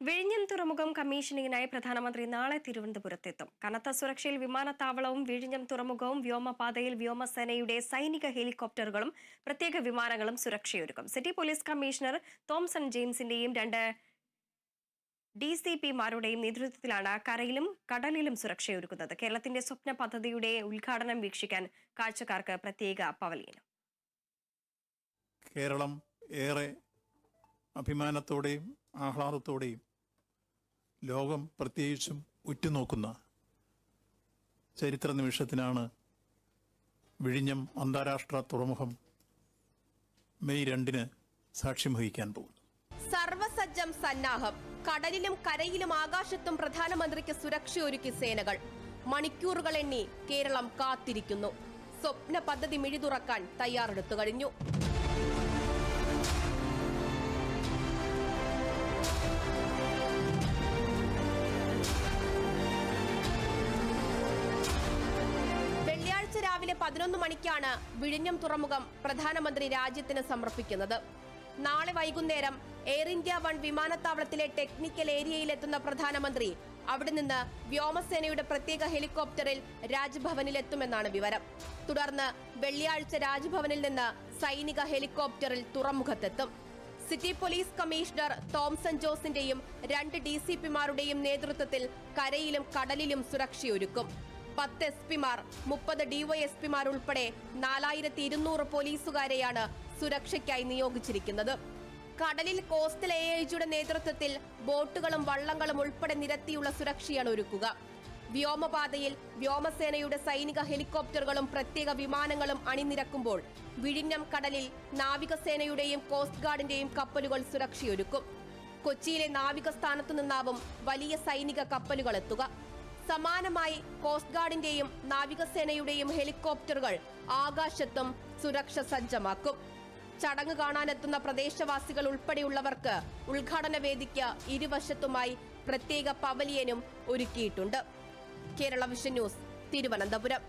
വിഴിഞ്ഞം തുറമുഖം കമ്മീഷനിങ്ങിനായി പ്രധാനമന്ത്രി നാളെ തിരുവനന്തപുരത്തെത്തും. കനത്ത സുരക്ഷയിൽ വിമാനത്താവളവും വിഴിഞ്ഞം തുറമുഖവും വ്യോമപാതയിൽ വ്യോമസേനയുടെ സൈനിക ഹെലികോപ്റ്ററുകളും പ്രത്യേക വിമാനങ്ങളും സുരക്ഷയൊരുക്കും. സിറ്റി പോലീസ് കമ്മീഷണർ തോംസൺ ജെയിംസിന്റെയും രണ്ട് ഡി സി പിമാരുടെയും നേതൃത്വത്തിലാണ് കരയിലും കടലിലും സുരക്ഷയൊരുക്കുന്നത്. കേരളത്തിന്റെ സ്വപ്ന പദ്ധതിയുടെ ഉദ്ഘാടനം വീക്ഷിക്കാൻ കാഴ്ചക്കാർക്ക് പ്രത്യേക പവലിയനും. കേരളം ഏറെ അഭിമാനത്തോടെയും ആഹ്ലാദത്തോടെയും ലോകം പ്രത്യേകിച്ചും ഉറ്റുനോക്കുന്ന ചരിത്ര നിമിഷത്തിനാണ് വിഴിഞ്ഞം അന്താരാഷ്ട്ര തുറമുഖം മെയ് രണ്ടിന് സാക്ഷ്യം വഹിക്കാൻ പോകുന്നത്. സർവസജ്ജം സന്നാഹം. കടലിലും കരയിലും ആകാശത്തും പ്രധാനമന്ത്രിക്ക് സുരക്ഷയൊരുക്കി സേനകൾ. മണിക്കൂറുകൾ എണ്ണി കേരളം കാത്തിരിക്കുന്നു. സ്വപ്ന പദ്ധതി മിഴിതുറക്കാൻ തയ്യാറെടുത്തു കഴിഞ്ഞു. രാവിലെ പതിനൊന്ന് മണിക്കാണ് വിഴിഞ്ഞം തുറമുഖം പ്രധാനമന്ത്രി രാജ്യത്തിന് സമർപ്പിക്കുന്നത്. നാളെ വൈകുന്നേരം എയർ ഇന്ത്യ വൺ വിമാനത്താവളത്തിലെ ടെക്നിക്കൽ ഏരിയയിലെത്തുന്ന പ്രധാനമന്ത്രി അവിടെ നിന്ന് വ്യോമസേനയുടെ പ്രത്യേക ഹെലികോപ്റ്ററിൽ രാജ്ഭവനിലെത്തുമെന്നാണ് വിവരം. തുടർന്ന് വെള്ളിയാഴ്ച രാജ്ഭവനിൽ നിന്ന് സൈനിക ഹെലികോപ്റ്ററിൽ തുറമുഖത്തെത്തും. സിറ്റി പോലീസ് കമ്മീഷണർ തോംസൺ ജോസിന്റെയും രണ്ട് ഡി സി പിമാരുടെയും നേതൃത്വത്തിൽ കരയിലും കടലിലും സുരക്ഷയൊരുക്കും. പത്ത് എസ് പിമാർ മുപ്പത് ഡിവൈഎസ്പിമാർ ഉൾപ്പെടെ നാലായിരത്തി ഇരുന്നൂറ് പോലീസുകാരെയാണ് സുരക്ഷയ്ക്കായി നിയോഗിച്ചിരിക്കുന്നത്. കടലിൽ കോസ്റ്റൽ എ ഐ ജിയുടെ നേതൃത്വത്തിൽ ബോട്ടുകളും വള്ളങ്ങളും ഉൾപ്പെടെ നിരത്തിയുള്ള സുരക്ഷയാണ് ഒരുക്കുക. വ്യോമപാതയിൽ വ്യോമസേനയുടെ സൈനിക ഹെലികോപ്റ്ററുകളും പ്രത്യേക വിമാനങ്ങളും അണിനിരക്കുമ്പോൾ വിഴിഞ്ഞം കടലിൽ നാവികസേനയുടെയും കോസ്റ്റ് ഗാർഡിന്റെയും കപ്പലുകൾ സുരക്ഷയൊരുക്കും. കൊച്ചിയിലെ നാവിക സ്ഥാനത്തു നിന്നാവും വലിയ സൈനിക കപ്പലുകൾ എത്തുക. സമാനമായി കോസ്റ്റ് ഗാർഡിന്റെയും നാവികസേനയുടെയും ഹെലികോപ്റ്ററുകൾ ആകാശത്തും സുരക്ഷ സജ്ജമാക്കും. ചടങ്ങ് കാണാനെത്തുന്ന പ്രദേശവാസികൾ ഉൾപ്പെടെയുള്ളവർക്ക് ഉദ്ഘാടന വേദിക്ക് ഇരുവശത്തുമായി പ്രത്യേക പവലിയനും ഒരുക്കിയിട്ടുണ്ട്. Kerala Vision News Thiruvananthapuram.